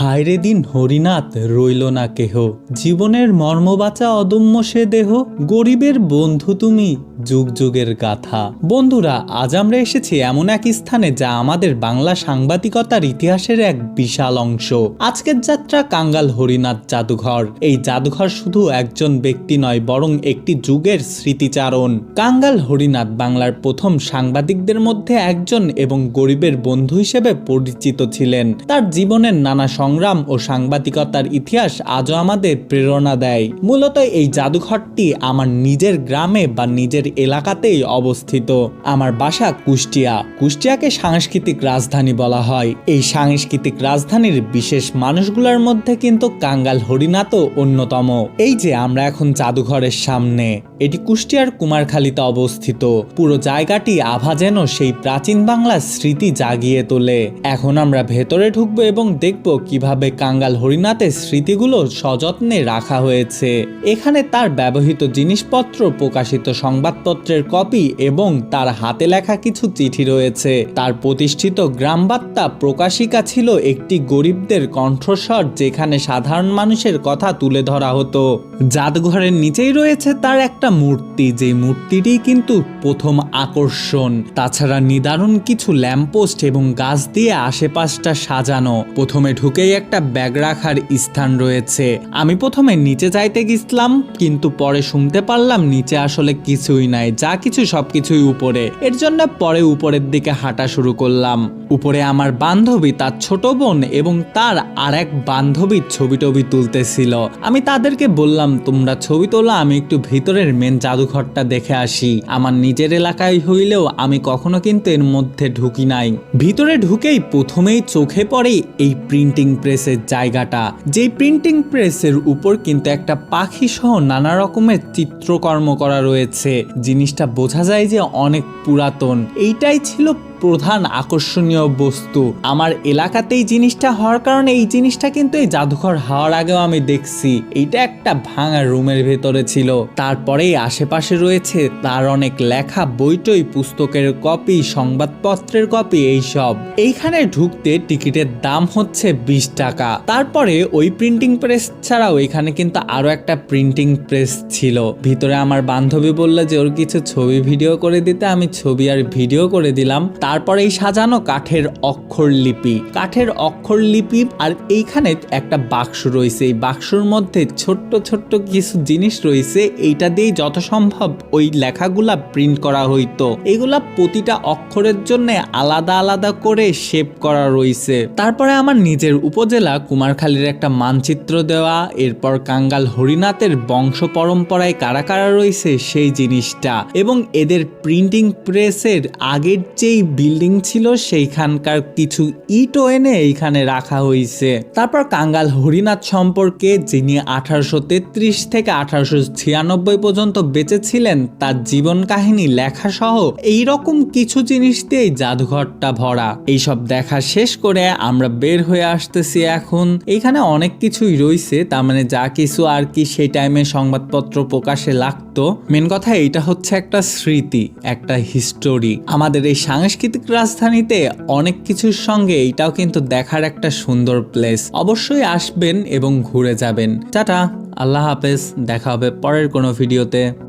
হায়রে দিন হরিনাথ রইল না কেহ। জীবনের মর্মবাচা অদম্য সে দেহ, গরিবের বন্ধু তুমি, যুগ যুগের গাথা। বন্ধুরা, আজ আমরা এসেছি এমন এক স্থানে যা আমাদের বাংলা সাংবাদিকতার ইতিহাসের এক বিশাল অংশ। আজকের যাত্রা কাঙ্গাল হরিনাথ জাদুঘর। এই জাদুঘর শুধু একজন ব্যক্তি নয়, বরং একটি যুগের স্মৃতিচারণ। কাঙ্গাল হরিনাথ বাংলার প্রথম সাংবাদিকদের মধ্যে একজন এবং গরিবের বন্ধু হিসেবে পরিচিত ছিলেন। তার জীবনের নানা সংগ্রাম ও সাংবাদিকতার ইতিহাস আজও আমাদের প্রেরণা দেয়। মূলত এই জাদুঘরটি আমার নিজের গ্রামে বা নিজের এলাকাতেই অবস্থিত। আমার বাসা কুষ্টিয়া। কুষ্টিয়াকে সাংস্কৃতিক রাজধানী বলা হয়। এই সাংস্কৃতিক রাজধানীর বিশেষ মানুষগুলোর মধ্যে কিন্তু কাঙ্গাল হরিনাথও অন্যতম। এই যে আমরা এখন জাদুঘরের সামনে। এটি কুষ্টিয়ার কুমারখালীতে অবস্থিত। পুরো জায়গাটি আভা যেন সেই প্রাচীন বাংলার স্মৃতি জাগিয়ে তোলে। এখন আমরা ভেতরে ঢুকবো এবং দেখব কীভাবে কাঙ্গাল হরিনাথের স্মৃতিগুলো সযত্নে রাখা হয়েছে। এখানে তার ব্যবহৃত জিনিসপত্র, প্রকাশিত সংবাদপত্রের কপি এবং তার হাতে লেখা কিছু চিঠি রয়েছে। তার প্রতিষ্ঠিত গ্রামবার্তা প্রকাশিকা ছিল একটি গরিবদের কণ্ঠস্বর যেখানে সাধারণ মানুষের কথা তুলে ধরা হতো। জাদঘরের নিচেই রয়েছে তার একটা মূর্তি যে মূর্তিটি কিন্তু প্রথম আকর্ষণ। তাছাড়া নিদারুণ কিছু ল্যাম্পপোস্ট এবং গাছ দিয়ে আশেপাশটা সাজানো। প্রথমে ঢুকেই একটা ব্যাগ রাখার স্থান রয়েছে। আমি প্রথমে নিচে যাইতে গেছিলাম, কিন্তু পরে শুনতে পারলাম নিচে আসলে কিছুই নাই, যা কিছু সবকিছুই উপরে। এর জন্য পরে উপরের দিকে হাঁটা শুরু করলাম। উপরে আমার বান্ধবী, তার ছোট বোন এবং তার আর এক বান্ধবীর ছবি টবি তুলতেছিল। আমি তাদেরকে বললাম, তোমরা ছবি তোলা, আমি একটু ভিতরের মেন জাদুঘরটা দেখে আসি। আমার নিজের এলাকায় হইলেও আমি কখনো কিন্তু এর মধ্যে ঢুকি নাই। ভিতরে ঢুকেই প্রথমেই চোখে পড়ে এই প্রিন্টিং প্রেসের জায়গাটা। যেই প্রিন্টিং প্রেসের উপর কিন্তু একটা পাখি সহ নানা রকমের চিত্রকর্ম করা রয়েছে। জিনিসটা বোঝা যায় যে অনেক পুরাতন। এইটাই ছিল প্রধান আকর্ষণীয় বস্তু। আমার এলাকাতেই জিনিসটা হওয়ার কারণে এই জিনিসটা কিন্তু এই জাদুঘর হওয়ার আগেও আমি দেখছি। এইটা একটা ভাঙা রুমের ভেতরে ছিল। তারপরেই আশেপাশে রয়েছে তার অনেক লেখা বইটই, পুস্তকের কপি, সংবাদপত্রের কপি, এইসব। এইখানে ঢুকতে টিকিটের দাম হচ্ছে বিশ টাকা। তারপরে ওই প্রিন্টিং প্রেস ছাড়াও এখানে কিন্তু আরও একটা প্রিন্টিং প্রেস ছিল। ভিতরে আমার বান্ধবী বলল যে, ওর কিছু ছবি ভিডিও করে দিতে। আমি ছবি আর ভিডিও করে দিলাম। তারপরে এই সাজানো কাঠের অক্ষর লিপি। কাঠের অক্ষর লিপি আর এইখানে একটা বাক্স রয়েছে। এই বাক্সর মধ্যে ছোট্ট ছোট্ট কিছু জিনিস রয়েছে। এইটা যত সম্ভব ওই লেখাগুলা প্রিন্ট করা হইতো। এগুলা প্রতিটা অক্ষরের জন্য আলাদা আলাদা করে শেপ করা রয়েছে। তারপরে আমার নিজের উপজেলা কুমারখালীর একটা মানচিত্র দেওয়া, এরপর কাঙ্গাল হরিনাথের বংশ পরম্পরায় কারা কারা রয়েছে সেই জিনিসটা। এবং এদের প্রিন্টিং প্রেসের আগের যেই বিল্ডিং ছিল, সেইখানকার কিছু ইটও এনে এইখানে রাখা হয়েছে তারপর কাঙ্গাল হরিনাথ সম্পর্কে যিনি আঠারোশো তেত্রিশ থেকে আঠারোশো ছিয়ানব্বই পর্যন্ত বেঁচে ছিলেন তার জীবন কাহিনী লেখা সহ এইরকম কিছু জিনিস দিয়েই জাদুঘরটা ভরা। এইসব দেখা শেষ করে আমরা বের হয়ে আসতেছি এখন। এইখানে অনেক কিছুই রয়েছে তার মানে যা কিছু আর কি সেই টাইমে সংবাদপত্র প্রকাশে লাগতো। মেন কথা, এইটা হচ্ছে একটা স্মৃতি, একটা হিস্টোরি আমাদের এই সাংস্কৃতিক রাজধানীতে অনেক কিছুর সঙ্গে এটাও কিন্তু দেখার একটা সুন্দর প্লেস অবশ্যই আসবেন এবং ঘুরে যাবেন। টাটা, আল্লাহ হাফেজ, দেখা হবে পরের কোনো ভিডিওতে